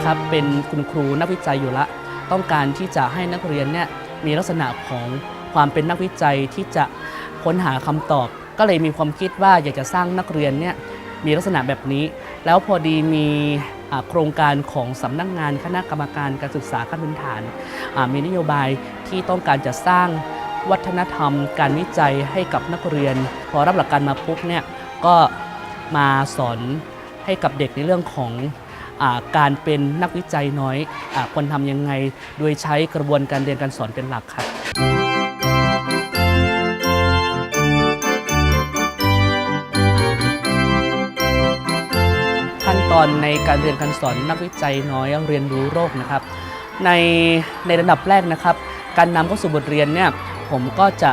นะครับเป็นคุณครูนักวิจัยอยู่ละ ต้องการที่จะให้นักเรียนเนี่ยมีลักษณะของความเป็นนักวิจัยที่จะค้นหาคำตอบ ก็เลยมีความคิดว่าอยากจะสร้างนักเรียนเนี่ยมีลักษณะแบบนี้ แล้วพอดีมีโครงการของสำนักงานคณะกรรมการการศึกษาขั้นพื้นฐาน มีนโยบายที่ต้องการจะสร้างวัฒนธรรม การวิจัยให้กับนักเรียน พอรับหลักการมาปุ๊บเนี่ยก็มาสอนให้กับเด็กในเรื่องของ การเป็นนักวิจัยน้อยอควรทำยังไง โดยใช้กระบวนการเรียนการสอนเป็นหลักครับขั้นตอนในการเรียนการสอนนักวิจัยน้อยเรียนรู้โรคนะครับ ในในระดับแรกนะครับ การนำเข้าสู่บทเรียนเนี่ยผมก็จะ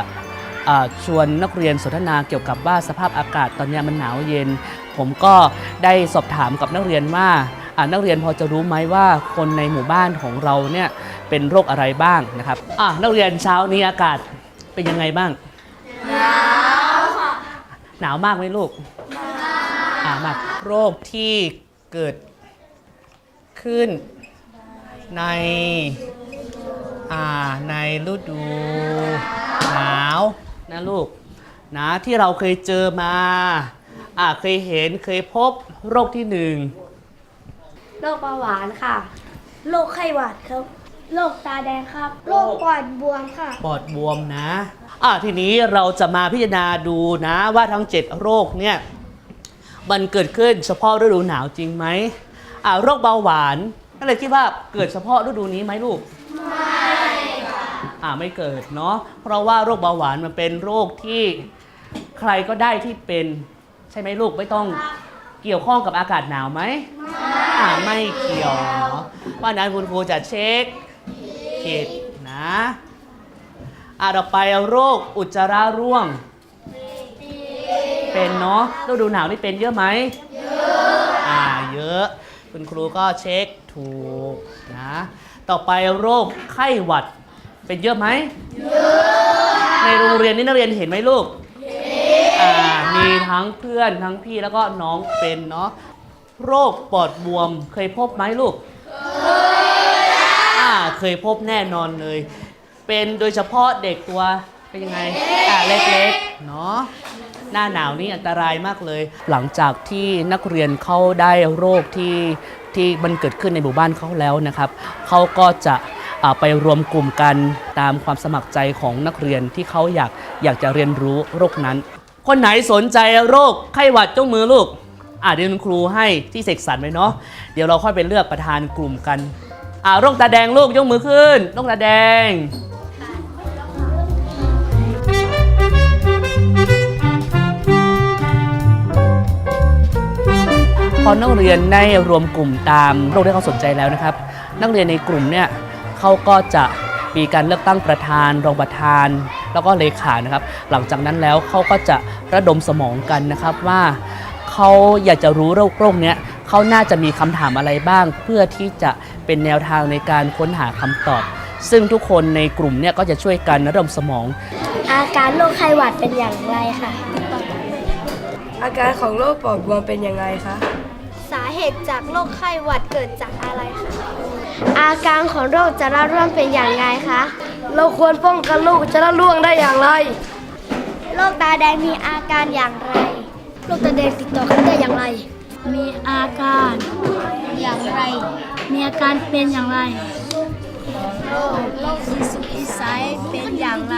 ชวนนักเรียนสนทนาเกี่ยวกับว่าสภาพอากาศตอนนี้มันหนาวเย็น ผมก็ได้สอบถามกับนักเรียนว่า นักเรียนพอจะรู้ไหมว่าคนในหมู่บ้านของเราเนี่ยเป็นโรคอะไรบ้างนะครับอ่านักเรียนเช้านี้อากาศเป็นยังไงบ้าง หนาวค่ะหนาวมากไหมลูกหนาวมากโรคที่เกิดขึ้นในอ่าในฤดูหนาวนะลูกนะที่เราเคยเจอมาอ่าเคยเห็นเคยพบโรคที่หนึ่ง โรคเบาหวานค่ะ โรคไข้หวัดครับ โรคตาแดงครับ โรคปอดบวมค่ะ ปอดบวมนะ อ่าทีนี้เราจะมาพิจารณาดูนะว่าทั้ง 7 โรคเนี่ยมันเกิดขึ้นเฉพาะฤดูหนาวจริงไหมอ่าโรคเบาหวานก็เลยคิดว่าเกิดเฉพาะฤดูนี้ไหมลูกอ่าไม่เกิดเนาะ เพราะว่าโรคเบาหวานมันเป็นโรคที่ใครก็ได้ที่เป็น ใช่ไหมลูกไม่ต้องเกี่ยวข้องกับอากาศหนาวไหมอ่า ไม่เกี่ยวเนาะเพราะนั้นคุณครูจะเช็คผิดนะอ่าต่อไปโรคอุจจาระร่วง เป็นเนาะฤดูหนาวนี่เป็นเยอะไหมเยอะอ่าเยอะ คุณครูก็เช็คถูกนะ ต่อไปโรคไข้หวัด เป็นเยอะไหมเยอะในโรงเรียนนี่นักเรียนเห็นไหมลูกอ่ามีทั้งเพื่อนทั้งพี่แล้วก็น้องเป็นเนาะ โรคปอดบวม เคยพบไหมลูก เคยอ่าเคยพบแน่นอนเลย เป็นโดยเฉพาะเด็กตัวเป็นยังไงอ่าเล็กๆ เนาะหน้าหนาวนี่อันตรายมากเลย หลังจากที่นักเรียนเขาได้โรคที่ที่มันเกิดขึ้นในหมู่บ้านเขาแล้วนะครับเขาก็จะอ่าไปรวมกลุ่มกันตามความสมัครใจของนักเรียนที่เขาอยากอยากจะเรียนรู้โรคนั้น คนไหนสนใจโรคไข้หวัดจงมือลูก อ่าเดี๋ยวคุณครูให้ที่เสกสรรไว้เนาะเดี๋ยวเราค่อยไปเลือกประธานกลุ่มกันอ่าโรคตาแดงลูกยกมือขึ้นโรคตาแดง พอนักเรียนได้รวมกลุ่มตามโรคที่เขาสนใจแล้วนะครับ นักเรียนในกลุ่มเนี่ยเขาก็จะมีการเลือกตั้งประธานรองประธาน แล้วก็เลขานะครับ หลังจากนั้นแล้วเขาก็จะระดมสมองกันนะครับว่า เขาอยากจะรู้โรคโรคเนี้ยเขาน่าจะมีคำถามอะไรบ้าง เพื่อที่จะเป็นแนวทางในการค้นหาคำตอบ ซึ่งทุกคนในกลุ่มเนี่ยก็จะช่วยกันระดมสมอง อาการโรคไข้หวัดเป็นอย่างไรค่ะอาการของโรคปอดบวมเป็นยังไงคะ สาเหตุจากโรคไข้หวัดเกิดจากอะไรคะ อาการของโรคจะระร่วมเป็นอย่างไรคะ เราควรป้องกันโรคจะระล่วงได้อย่างไร โรคตาแดงมีอาการอย่างไร โรคตาแดงติดต่อกันได้อย่างไร มีอาการอย่างไร มีอาการเป็นอย่างไรโรคโรคอิสุอิสัยเป็นอย่างไร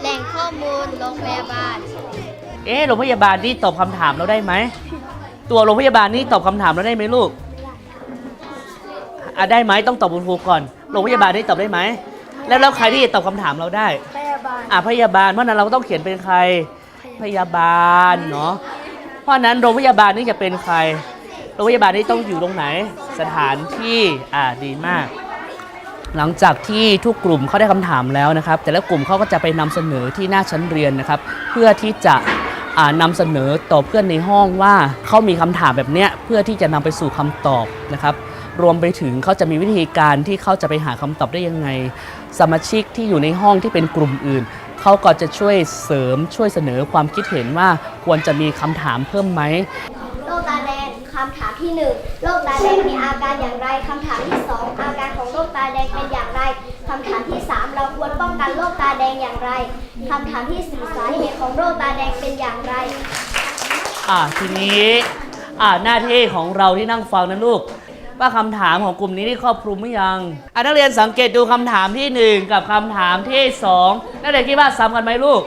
แหล่งข้อมูลโรงพยาบาล เอ๊ะโรงพยาบาลนี่ตอบคำถามเราได้ไหม ตัวโรงพยาบาลนี่ตอบคำถามเราได้ไหมลูกอะได้ไหมต้องตอบคุณครูก่อนโรงพยาบาลนี่ตอบได้ไหม แล้วแล้วใครที่จะตอบคำถามเราได้ พยาบาล อะพยาบาลเพราะฉะนั้นเราก็ต้องเขียนเป็นใคร พยาบาลเนาะเพราะนั้นโรงพยาบาลนี่จะเป็นใคร โรงพยาบาลนี่ต้องอยู่ตรงไหน สถานที่อ่าดีมาก หลังจากที่ทุกกลุ่มเขาได้คำถามแล้วนะครับ แต่ละกลุ่มเขาก็จะไปนำเสนอที่หน้าชั้นเรียนนะครับ เพื่อที่จะอ่านำเสนอต่อเพื่อนในห้องว่าเขามีคำถามแบบเนี้ยเพื่อที่จะนำไปสู่คำตอบนะครับ รวมไปถึงเขาจะมีวิธีการที่เขาจะไปหาคำตอบได้ยังไง สมาชิกที่อยู่ในห้องที่เป็นกลุ่มอื่น เขาก็จะช่วยเสริมช่วยเสนอความคิดเห็นว่าควรจะมีคำถามเพิ่มไหมโรคตาแดงคคำถามที่หนึ่งโรคตาแดงมีอาการอย่างไรคำถามที่สองอาการของโรคตาแดงเป็นอย่างไรคำถามที่สามเราควรป้องกันโรคตาแดงอย่างไรคำถามที่สี่สาเหตุของโรคตาแดงเป็นอย่างไรอะทีนี้อะหน้าที่ของเราที่นั่งฟังนะลูก ว่าคำถามของกลุ่มนี้ที่ครอบคลุมหรือยังอะนักเรียนสังเกตดูคำถามที่หนึ่งกับคำถามที่สองนักเรียนคิดว่าซ้ำกันไหมลูก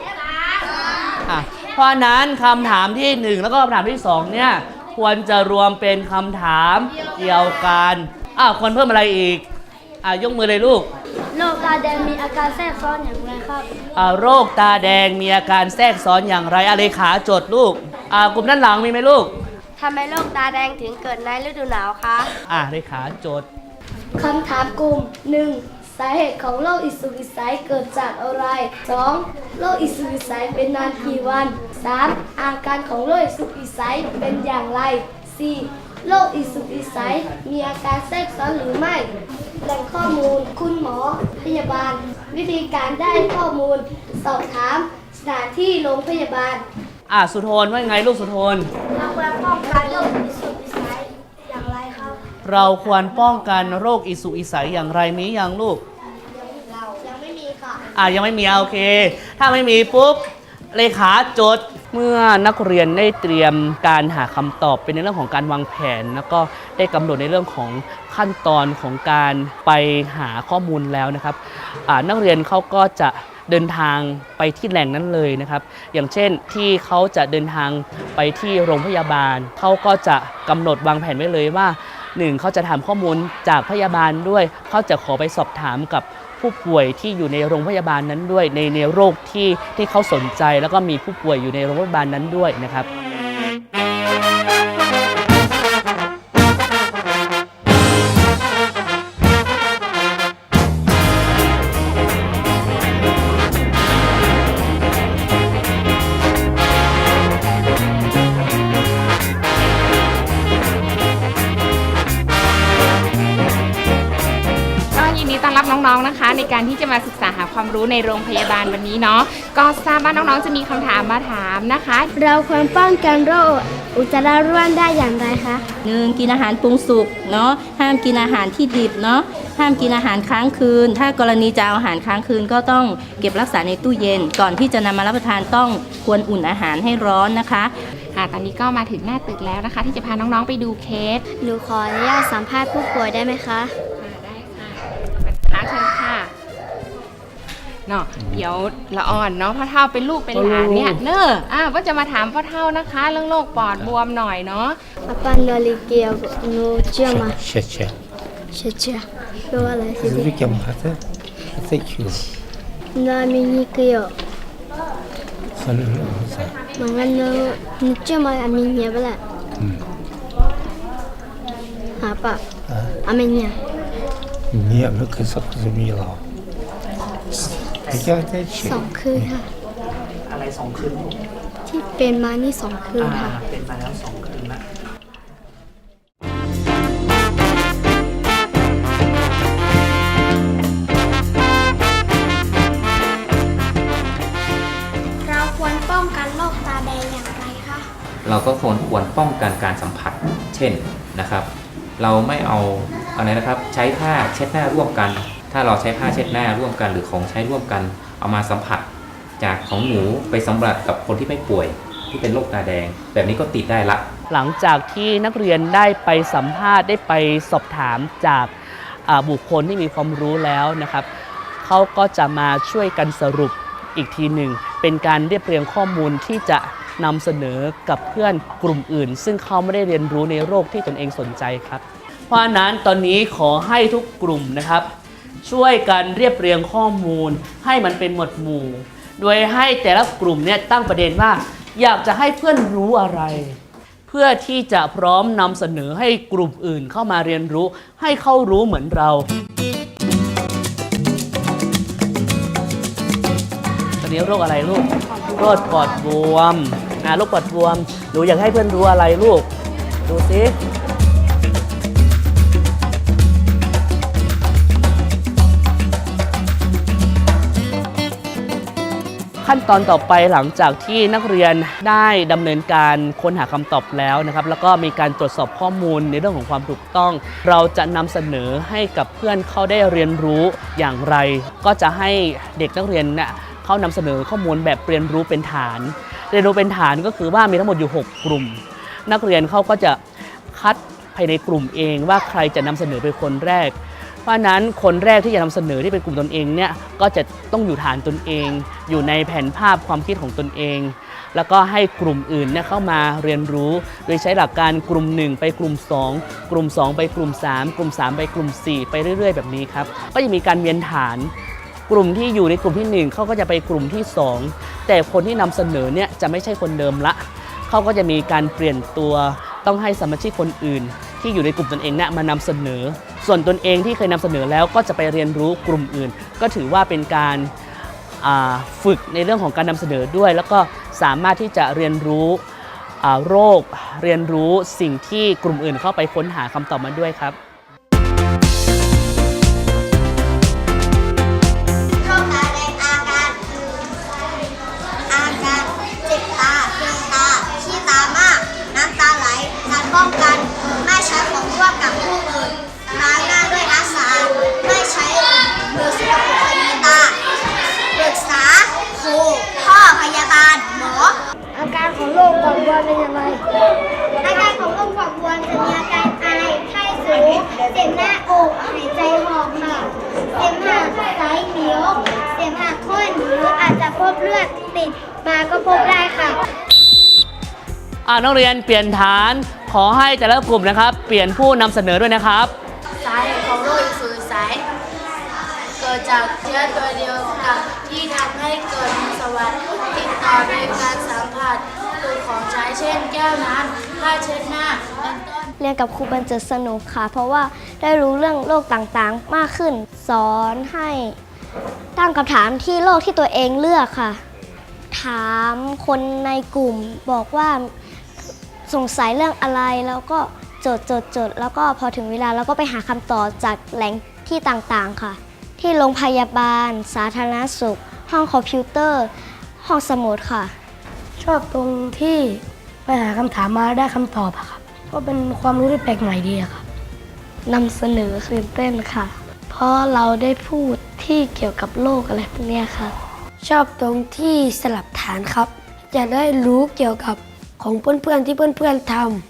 อะเพราะฉะนั้นคำถามที่หนึ่งแล้วก็คำถามที่สองเนี่ยควรจะรวมเป็นคำถามเดียวกันอะควรเพิ่มอะไรอีกอะยกมือเลยลูก โรคตาแดงมีอาการแทรกซ้อนอย่างไรครับ อ่าโรคตาแดงมีอาการแทรกซ้อนอย่างไรอะเลขาจดลูกอ่ากลุ่มด้านหลังมีไหมลูก ทำไมโรคตาแดงถึงเกิดในฤดูหนาวคะอ่าเลขาจดคำถามกลุ่ม 1. สาเหตุของโรคอิสุกอิสัยเกิดจากอะไร 2. โรคอิสุกอิสัยเป็นนานกี่วัน 3. อาการของโรคอิสุกอิสัยเป็นอย่างไร 4. โรคอิสุกอิสัยมีอาการแทรกซ้อนหรือไม่ แหล่งข้อมูล คุณหมอ พยาบาล วิธีการได้ข้อมูล สอบถาม สถานที่โรงพยาบาล อ่าสุโทนว่าไงลูกสุโทน เราควรป้องกันโรคอิสุกอิสัยอย่างไรครับ เราควรป้องกันโรคอิสุกอิสัยอย่างไรมียังลูกเรายังไม่มีค่ะอ่ายังไม่มีอะโอเค ถ้าไม่มีปุ๊บเลขาจดเมื่อนักเรียนได้เตรียมการหาคำตอบเป็นในเรื่องของการวางแผน แล้วก็ได้กำหนดในเรื่องของขั้นตอนของการไปหาข้อมูลแล้วนะครับอ่านักเรียนเขาก็จะเดินทางไปที่แหล่งนั้นเลยนะครับ อย่างเช่นที่เขาจะเดินทางไปที่โรงพยาบาลเขาก็จะกำหนดวางแผนไว้เลยว่า หนึ่งเขาจะถามข้อมูลจากพยาบาลด้วย เขาจะขอไปสอบถามกับผู้ป่วยที่อยู่ในโรงพยาบาลนั้นด้วย ในในโรคที่ที่เขาสนใจ แล้วก็มีผู้ป่วยอยู่ในโรงพยาบาลนั้นด้วยนะครับ นรับน้องๆนะคะ ในการที่จะมาศึกษาหาความรู้ในโรงพยาบาลวันนี้เนาะก็ทราบว่าน้องๆจะมีคำถามมาถามนะคะ เราควรป้องกันโรคอุจจาระร่วนได้อย่างไรคะหนึ่งกินอาหารปรุงสุกเนาะห้ามกินอาหารที่ดิบเนาะห้ามกินอาหารค้างคืน ถ้ากรณีจะเอาอาหารค้างคืนก็ต้องเก็บรักษาในตู้เย็น ก่อนที่จะนำมารับประทานต้องควรอุ่นอาหารให้ร้อนนะคะค่ะตอนนี้ก็มาถึงหน้าตึกแล้วนะคะ ที่จะพาน้องๆไปดูเคสหนูขออนุญาตสัมภาษณ์ผู้ป่วยได้ไหมคะค่ะได้ค่ะ คะเชิญค่ะเนาะเดี๋ยวละอ่อนเนาะพ่อเท่าเป็นลูกเป็นหลานเนี่ยเนอะอ่าว่าจะมาถามพ่อเท่านะคะ เรื่องโรคปอดบวมหน่อยเนาะ Apprendo a Ligia no Chiama. Şeker. Şeçe. Yola sizi. Zübük yamahata. Şeker. Nami Nikio. Sanırım. Mangano Nichima Aminya bala. Apa? Aminya. Ні, ми кисок зуміла. ยอดได้เฉยสองคืนค่ะ อะไรสองคืนที่เป็นมานี่สองคืนค่ะ เป็นมาแล้วสองคืนละ เราควรป้องกันโรคตาแดงอย่างไรคะ เราก็ควรป้องกันการสัมผัส เช่นนะครับ เราไม่เอา อะไรนะครับใช้ผ้าเช็ดหน้าร่วมกัน ถ้าเราใช้ผ้าเช็ดหน้าร่วมกัน หรือของใช้ร่วมกัน เอามาสัมผัส จากของหนูไปสัมผัสกับคนที่ไม่ป่วย ที่เป็นโรคตาแดง แบบนี้ก็ติดได้ละ หลังจากที่นักเรียนได้ไปสัมภาษณ์ได้ไปสอบถามจากบุคคลที่มีความรู้แล้วนะครับเขาก็จะมาช่วยกันสรุปอีกทีหนึ่ง เป็นการเรียบเรียงข้อมูลที่จะนำเสนอกับเพื่อนกลุ่มอื่น ซึ่งเขาไม่ได้เรียนรู้ในโรคที่ตนเองสนใจครับ เพราะนั้นตอนนี้ขอให้ทุกกลุ่มนะครับ ช่วยกันเรียบเรียงข้อมูล ให้มันเป็นหมวดหมู่ โดยให้แต่ละกลุ่มเนี่ยตั้งประเด็นว่า อยากจะให้เพื่อนรู้อะไร เพื่อที่จะพร้อมนำเสนอให้กลุ่มอื่นเข้ามาเรียนรู้ ให้เขารู้เหมือนเราตอนนี้โรคอะไรลูก โรคปอดบวมนะโรคปอดบวม หนูอยากให้เพื่อนรู้อะไรลูก ดูสิ ขั้นตอนต่อไปหลังจากที่นักเรียนได้ดำเนินการค้นหาคำตอบแล้วนะครับ แล้วก็มีการตรวจสอบข้อมูลในเรื่องของความถูกต้อง เราจะนำเสนอให้กับเพื่อนเขาได้เรียนรู้อย่างไร ก็จะให้เด็กนักเรียนเน่ะเขานำเสนอข้อมูลแบบเรียนรู้เป็นฐาน เรียนรู้เป็นฐานก็คือว่ามีทั้งหมดอยู่ 6 กลุ่ม นักเรียนเขาก็จะคัดภายในกลุ่มเองว่าใครจะนำเสนอเป็นคนแรก เพราะนั้นคนแรกที่จะนำเสนอที่เป็นกลุ่มตนเองเนี่ยก็จะต้องอยู่ฐานตนเอง อยู่ในแผนภาพความคิดของตนเอง แล้วก็ให้กลุ่มอื่นเนี่ยเข้ามาเรียนรู้ โดยใช้หลักการกลุ่ม 1 ไปกลุ่ม 2 กลุ่ม 2 ไปกลุ่ม 3 กลุ่ม 3 ไปกลุ่ม 4 ไปเรื่อย ๆ แบบนี้ครับก็จะมีการเวียนฐาน กลุ่มที่อยู่ในกลุ่มที่ 1เขาก็จะไปกลุ่มที่ 2 แต่คนที่นำเสนอเนี่ยจะไม่ใช่คนเดิมละเขาก็จะมีการเปลี่ยนตัวต้องให้สมาชิกคนอื่น ที่อยู่ในกลุ่มตนเองเนี่ยมานำเสนอ ส่วนตนเองที่เคยนำเสนอแล้วก็จะไปเรียนรู้กลุ่มอื่น ก็ถือว่าเป็นการฝึกในเรื่องของการนำเสนอด้วย แล้วก็สามารถที่จะเรียนรู้โรค เรียนรู้สิ่งที่กลุ่มอื่นเข้าไปค้นหาคำตอบมาด้วยครับ รคปอดบวมเป็นอย่างไร อาการของโรคปอดบวมจะมีอาการไอ ไข้สูง เจ็บหน้าอก หายใจหอบค่ะ เสมหะสายเหนียว เสมหะข้นหรืออาจจะพบเลือดติดมาก็พบได้ค่ะ อ่านักเรียนเปลี่ยนฐานขอให้แต่ละกลุ่มนะครับ เปลี่ยนผู้นำเสนอด้วยนะครับ สาเหตุของโรคอิสุกอิสัยเกิดจากเชื้อตัวเดียวกับที่ทำให้เกิดสวัสดติดต่อโดยการสัมผัส คือของใช้เช่น แก้วน้ำผ้าเช็ดหน้าเป็นต้น เรียนกับครูบรรเจิดสนุกค่ะ เพราะว่าได้รู้เรื่องโลกต่างๆ มากขึ้น สอนให้ตั้งคำถามที่โลกที่ตัวเองเลือกค่ะ ถามคนในกลุ่มบอกว่าสงสัยเรื่องอะไรแล้วก็จดจดจดแล้วก็พอถึงเวลาเราก็ไปหาคำตอบจากแหล่งที่ต่างๆค่ะ ที่โรงพยาบาล สาธารณสุข ห้องคอมพิวเตอร์ ห้องสมุดค่ะ ชอบตรงที่ไปหาคำถามมาได้คำตอบอะครับ ก็เป็นความรู้ที่แปลกใหม่ดีอะครับนำเสนอตื่นเต้นค่ะ เพราะเราได้พูดที่เกี่ยวกับโลกอะไรพวกเนี้ยค่ะ ชอบตรงที่สลับฐานครับ จะได้รู้เกี่ยวกับของเพื่อนๆที่เพื่อนๆทำ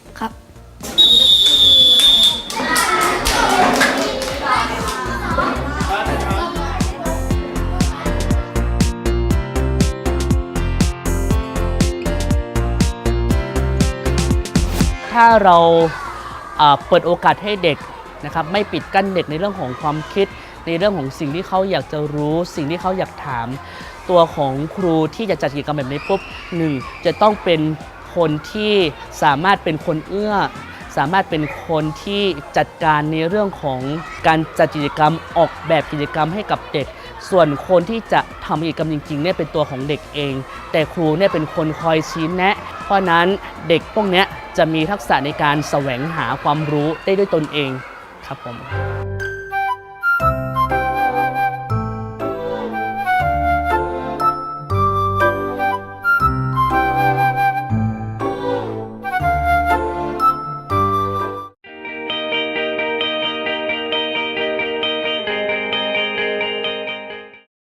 ถ้าเราอ่าเปิดโอกาสให้เด็กนะครับไม่ปิดกั้นเด็กในเรื่องของความคิด ในเรื่องของสิ่งที่เขาอยากจะรู้ สิ่งที่เขาอยากถาม ตัวของครูที่จะจัดกิจกรรมแบบนี้ปุ๊บหนึ่งจะต้องเป็นคนที่สามารถเป็นคนเอื้อ สามารถเป็นคนที่จัดการในเรื่องของการจัดกิจกรรมออกแบบกิจกรรมให้กับเด็ก ส่วนคนที่จะทำกิจกรรมจริงๆเนี่ยเป็นตัวของเด็กเอง แต่ครูเนี่ยเป็นคนคอยชี้แนะ เพราะนั้นเด็กพวกเนี้ยจะมีทักษะในการแสวงหาความรู้ได้ด้วยตนเองครับผม